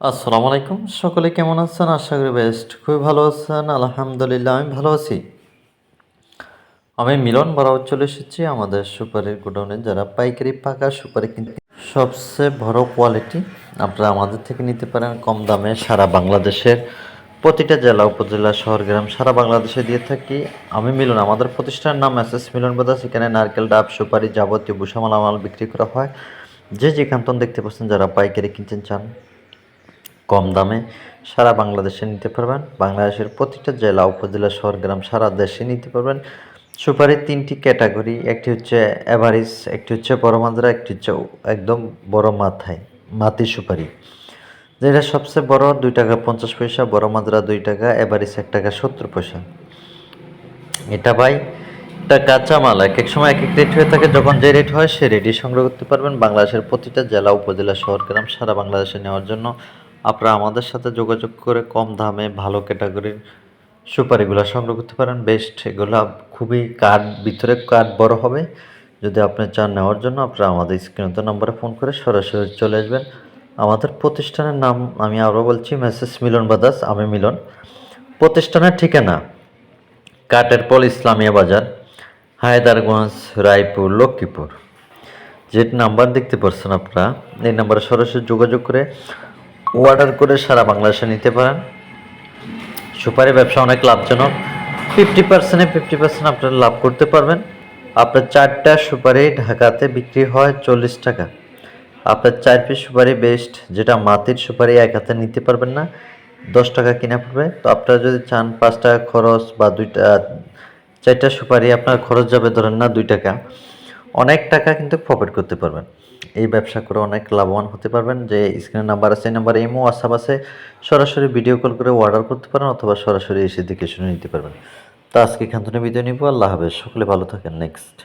আসসালামু আলাইকুম। সকলে কেমন আছেন? আশা করি বেস্ট খুবই ভালো আছেন। আলহামদুলিল্লাহ, আমি ভালো আছি। আমি মিলন বরাবর চলে এসেছি আমাদের সুপারির গোডাউনে। যারা পাইকারি, পাকা সুপারি কিনতে সবচেয়ে বড় কোয়ালিটি আপনারা আমাদের থেকে নিতে পারেন। কম দামে সারা বাংলাদেশের প্রতিটা জেলা, উপজেলা, শহর, গ্রাম সারা বাংলাদেশে দিয়ে থাকি। আমি মিলন, আমাদের প্রতিষ্ঠানের নাম এস এস মিলন বাদাস এখানে নারকেল, ডাব, সুপারি যাবতীয় বুসামাল মাল বিক্রি করা হয়। যে যে কান্তন দেখতে পাচ্ছেন, যারা পাইকারি কিনতে চান কম দামে সারা বাংলাদেশে নিতে পারবেন। বাংলাদেশের প্রতিটা জেলা, উপজেলা, শহর, গ্রাম সারা দেশে নিতে পারবেন। সুপারির তিনটি ক্যাটাগরি, একটি হচ্ছে অ্যাভারেজ একটি হচ্ছে বড় মাদ্রা একটি হচ্ছে একদম বড় মাথায় মাতি সুপারি। যেটা সবচেয়ে বড়, দুই টাকা পঞ্চাশ পয়সা, বড় মাদ্রা দুই টাকা অ্যাভারেজ এক টাকা সত্তর পয়সা। এটা ভাই এটা কাঁচা মাল, এক এক সময় এক এক রেট হয়ে থাকে। যখন যে রেট হয়, সে রেটই সংগ্রহ করতে পারবেন। বাংলাদেশের প্রতিটা জেলা, উপজেলা, শহর, গ্রাম সারা বাংলাদেশে নেওয়ার জন্য আপনারা আমাদের সাথে যোগাযোগ করে কম দামে ভালো ক্যাটাগরির সুপারিগুলো সংগ্রহ করতে পারেন। বেস্ট, এগুলো খুবই কাঠ ভিতরে কাঠ বড় হবে। যদি আপনি চান নেওয়ার জন্য, আপনারা আমাদের স্ক্রিনত নম্বরে ফোন করে সরাসরি চলে আসবেন। আমাদের প্রতিষ্ঠানের নাম আমি আরও বলছি মেসেজ মিলন বাদাস আমি মিলন। প্রতিষ্ঠানের ঠিকানা, কাটেরপল ইসলামিয়া বাজার, হায়দারগঞ্জ, রায়পুর, লক্ষ্মীপুর। যে নাম্বার দেখতে পাচ্ছেন আপনারা, এই নাম্বারে সরাসরি যোগাযোগ করে অর্ডার করে সারা বাংলাদেশে নিতে পারেন। সুপারি ব্যবসা অনেক লাভজনক। ফিফটি পার্সেন্টে ফিফটি পার্সেন্ট আপনারা লাভ করতে পারবেন। আপনার চারটা সুপারি ঢাকাতে বিক্রি হয় চল্লিশ টাকা। আপনার চার পিস সুপারি বেস্ট যেটা মাটির সুপারি এক হাতে নিতে পারবেন না, দশ টাকা কিনা পড়বে। তো আপনারা যদি চান পাঁচ টাকা খরচ বা দুইটা, চারটা সুপারি, আপনার খরচ যাবে ধরেন না দুই টাকা। অনেক টাকা কিন্তু প্রফিট করতে পারবেন। এই ব্যবসা করে অনেক লাভবান হতে পারবেন যে স্ক্রিনের নাম্বার আছে, এই নাম্বার এমও আসাব আছে, সরাসরি ভিডিও কল করে অর্ডার করতে পারেন অথবা সরাসরি এসে দেখে শুনে নিতে পারবেন। তো আজকে এখান থেকে বিদায় নিব, আল্লাহ হাফেজ, সকলে ভালো থাকেন নেক্সট